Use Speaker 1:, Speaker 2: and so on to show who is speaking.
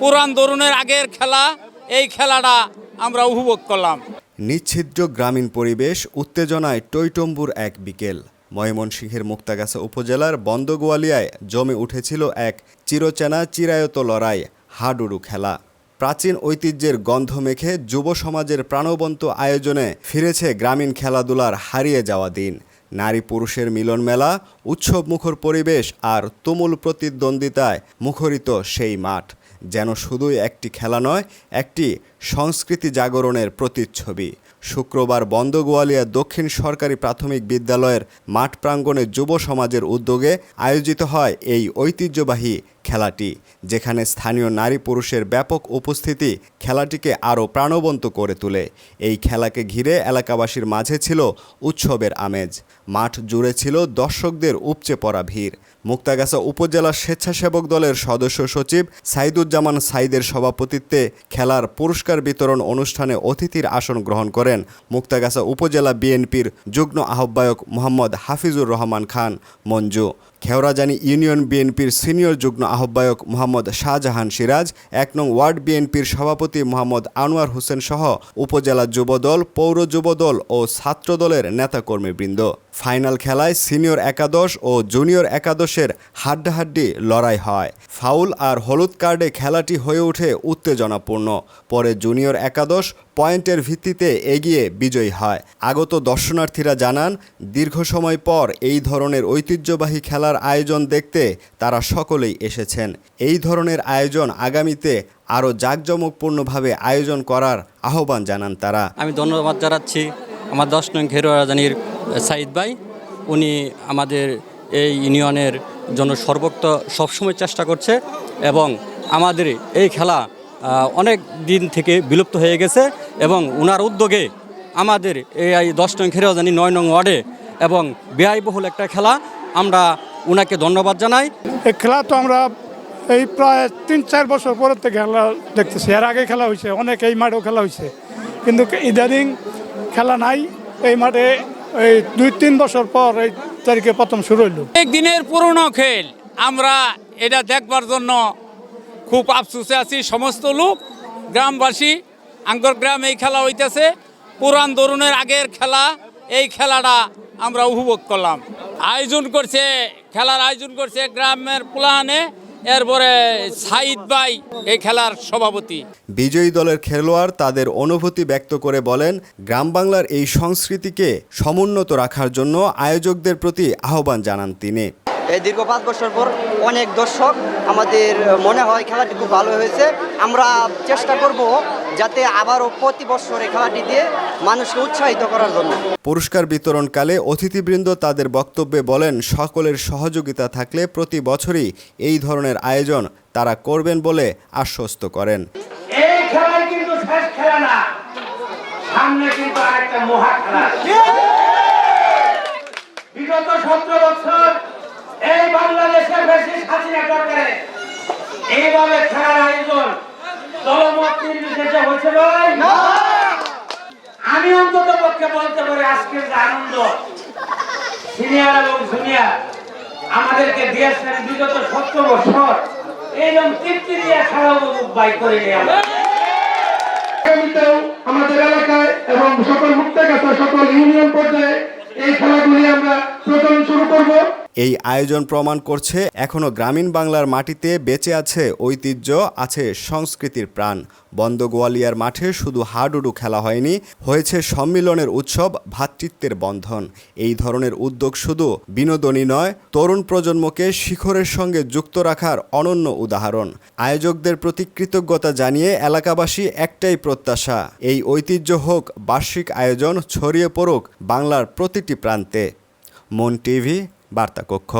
Speaker 1: পুরান তরুণের আগের খেলা, এই খেলাটা আমরা উপভোগ করলাম।
Speaker 2: নিচ্ছিদ্র গ্রামীণ পরিবেশ উত্তেজনায় টইটম্বুর এক বিকেল। ময়মনসিংহের মুক্তাগাছা উপজেলার বন্দগোয়ালিয়ায় জমে উঠেছিল এক চিরচেনা চিরায়ত লড়াই, হাডুডু খেলা। প্রাচীন ঐতিহ্যের গন্ধ মেখে যুব সমাজের প্রাণবন্ত আয়োজনে ফিরেছে গ্রামীণ খেলাধুলার হারিয়ে যাওয়া দিন। নারী পুরুষের মিলন মেলা, উৎসব মুখর পরিবেশ আর তুমুল প্রতিদ্বন্দ্বিতায় মুখরিত সেই মাঠ। যেন শুধুই একটি খেলা নয়, একটি সংস্কৃতি জাগরণের প্রতিচ্ছবি। শুক্রবার বন্দগোয়ালিয়া দক্ষিণ সরকারি প্রাথমিক বিদ্যালয়ের মাঠ প্রাঙ্গণে যুব সমাজের উদ্যোগে আয়োজিত হয় এই ঐতিহ্যবাহী খেলাটি, যেখানে স্থানীয় নারী পুরুষের ব্যাপক উপস্থিতি খেলাটিকে আরও প্রাণবন্ত করে তোলে। এই খেলাকে ঘিরে এলাকাবাসীর মাঝে ছিল উৎসবের আমেজ। মাঠ জুড়ে ছিল দর্শকদের উপচে পড়া ভিড়। মুক্তাগাছা উপজেলা স্বেচ্ছাসেবক দলের সদস্য সচিব সাইদুজ্জামান সাইদের সভাপতিত্বে খেলার পুরস্কার বিতরণ অনুষ্ঠানে অতিথির আসন গ্রহণ করেন মুক্তাগাছা উপজেলা বিএনপির যুগ্ম আহ্বায়ক মোহাম্মদ হাফিজুর রহমান খান, মঞ্জু। খেওরাজানি ইউনিয়ন বিএনপির সিনিয়র যুগ্ম আহ্বায়ক মোহাম্মদ শাহজাহান সিরাজ, এক নং ওয়ার্ড বিএনপির সভাপতি মোহাম্মদ আনোয়ার হোসেন সহ উপজেলা যুবদল, পৌর যুবদল ও ছাত্রদলের নেতাকর্মীবৃন্দ। ফাইনাল খেলায় সিনিয়র একাদশ ও জুনিয়র একাদশের হাড্ডাহাড্ডি লড়াই হয়। ফাউল আর হলুদ কার্ডে খেলাটি হয়ে ওঠে উত্তেজনাপূর্ণ। পরে জুনিয়র একাদশ পয়েন্টের ভিত্তিতে এগিয়ে বিজয়ী হয়। আগত দর্শনার্থীরা জানান, দীর্ঘ সময় পর এই ধরনের ঐতিহ্যবাহী খেলার আয়োজন দেখতে তারা সকলেই এসেছেন। এই ধরনের আয়োজন আগামীতে আরও জাঁকজমকপূর্ণভাবে আয়োজন করার আহ্বান জানান তারা।
Speaker 3: আমি ধন্যবাদ জানাচ্ছি। আমার দশ নং খেরোয়া রাজানির সাইদ ভাই, উনি আমাদের এই ইউনিয়নের জন্য সর্বত্র সবসময় চেষ্টা করছে এবং আমাদের এই খেলা অনেক দিন থেকে বিলুপ্ত হয়ে গেছে এবং ওনার উদ্যোগে আমাদের এই দশ নং খেরোয়া রাজানি নয় নং ওয়ার্ডে এবং ব্যয়বহুল একটা খেলা। আমরা ওনাকে ধন্যবাদ জানাই।
Speaker 4: এই খেলা তো আমরা এই প্রায় তিন চার বছর পরের থেকে খেলা দেখতেছি। এর আগে খেলা হয়েছে অনেক এই মাঠেও খেলা হয়েছে। কিন্তু ইদানিং খেলা নাই, এই মাঠে এই দুই তিন বছর পর এই তারিখে প্রথম শুরু হইল।
Speaker 1: দিনের পুরনো খেল, আমরা এটা দেখবার জন্য খুব আফসুসে আছি। সমস্ত লোক, গ্রামবাসী, আঙ্গর গ্রাম এই খেলা হইতেছে। পুরান তরুণের আগের খেলা, এই খেলাটা আমরা উপভোগ করলাম। আয়োজন করছে, খেলার আয়োজন করছে গ্রামের প্লানে। এরপরে সাইদ ভাই এই খেলার সভাপতি।
Speaker 2: বিজয়ী দলের খেলোয়াড় তাদের অনুভূতি ব্যক্ত করে বলেন গ্রাম বাংলার এই সংস্কৃতিকে সমুন্নত রাখার জন্য আয়োজকদের প্রতি আহ্বান জানান তিনি।
Speaker 5: এই দীর্ঘ পাঁচ বছর পর অনেক দর্শক আমাদের মনে হয় খেলাটি খুব ভালো হয়েছে। আমরা চেষ্টা করব যাতে আবারও প্রতি বছর এই খেলাটি দিয়ে মানুষকে উৎসাহিত করার জন্য।
Speaker 2: পুরস্কার বিতরণকালে অতিথিবৃন্দ তাদের বক্তব্যে বলেন সকলের সহযোগিতা থাকলে প্রতি বছরই এই ধরনের আয়োজন তারা করবেন বলে আশ্বস্ত করেন।
Speaker 6: এই খেলাই কিন্তু শেষ খেলা না সামনে কিন্তু আরেকটা মহা খেলা। বিগত সতেরো বছর এই বাংলাদেশের বেশি সরকারে এইভাবে খেলার আমি অন্তত পক্ষে বলতে পারি আজকের যে আনন্দ। সিনিয়র এবং জুনিয়র আমাদেরকে দিয়েছেন বিগত বছর। এইরকম তৃপ্তি দিয়ে বাই করে
Speaker 7: আমাদের এলাকায় এবং সকল মুক্তাগাছা, সকল ইউনিয়ন পর্যায়ে এই খেলাগুলি আমরা প্রচলন শুরু করব।
Speaker 2: এই আয়োজন প্রমাণ করছে এখনও গ্রামীণ বাংলার মাটিতে বেঁচে আছে ঐতিহ্য, আছে সংস্কৃতির প্রাণ। বন্ধ গোয়ালিয়ার মাঠে শুধু হাডুডু খেলা হয়নি, হয়েছে সম্মিলনের উৎসব ভ্রাতৃত্বের বন্ধন। এই ধরনের উদ্যোগ শুধু বিনোদনী নয়, তরুণ প্রজন্মকে শিখরের সঙ্গে যুক্ত রাখার অনন্য উদাহরণ। আয়োজকদের প্রতি কৃতজ্ঞতা জানিয়ে এলাকাবাসী একটাই প্রত্যাশা, এই ঐতিহ্য হোক, বার্ষিক আয়োজন ছড়িয়ে পড়ুক বাংলার প্রতিটি প্রান্তে। মন টিভি বার্তা কক্ষ।